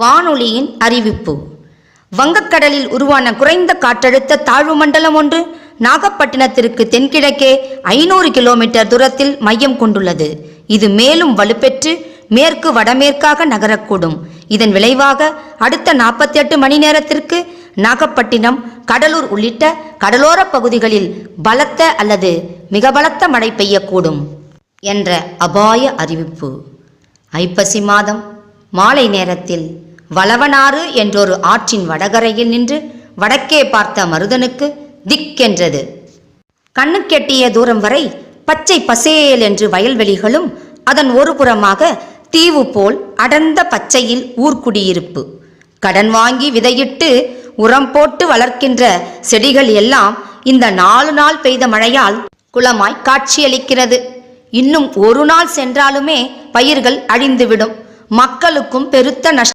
வானொலியின் அறிவிப்பு. வங்கக்கடலில் உருவான குறைந்த காற்றழுத்த தாழ்வு மண்டலம் ஒன்று நாகப்பட்டினத்திற்கு தென்கிழக்கே ஐநூறு கிலோமீட்டர் தூரத்தில் மையம் கொண்டுள்ளது. இது மேலும் வலுப்பெற்று மேற்கு வடமேற்காக நகரக்கூடும். இதன் விளைவாக அடுத்த 48 மணி நேரத்திற்கு நாகப்பட்டினம் கடலூர் உள்ளிட்ட கடலோர பகுதிகளில் பலத்த அல்லது மிக பலத்த மழை பெய்யக்கூடும் என்ற அபாய அறிவிப்பு. ஐப்பசி மாதம் மாலை நேரத்தில் வளவனாறு என்றொரு ஆற்றின் வடகரையில் நின்று வடக்கே பார்த்த மருதனுக்கு திக்கென்றது. கண்ணுக்கெட்டிய தூரம் வரை பச்சை பசேல் என்று வயல்வெளிகளும் அதன் ஒரு புறமாக தீவு போல் அடர்ந்த பச்சையில் ஊர்க்குடியிருப்பு. கடன் வாங்கி விதையிட்டு உரம் போட்டு வளர்க்கின்ற செடிகள் எல்லாம் இந்த நாலு நாள் பெய்த மழையால் குளமாய் காட்சியளிக்கிறது. இன்னும் ஒரு நாள் சென்றாலுமே பயிர்கள் அழிந்துவிடும். மக்களுக்கும் பெருத்த நஷ்டம்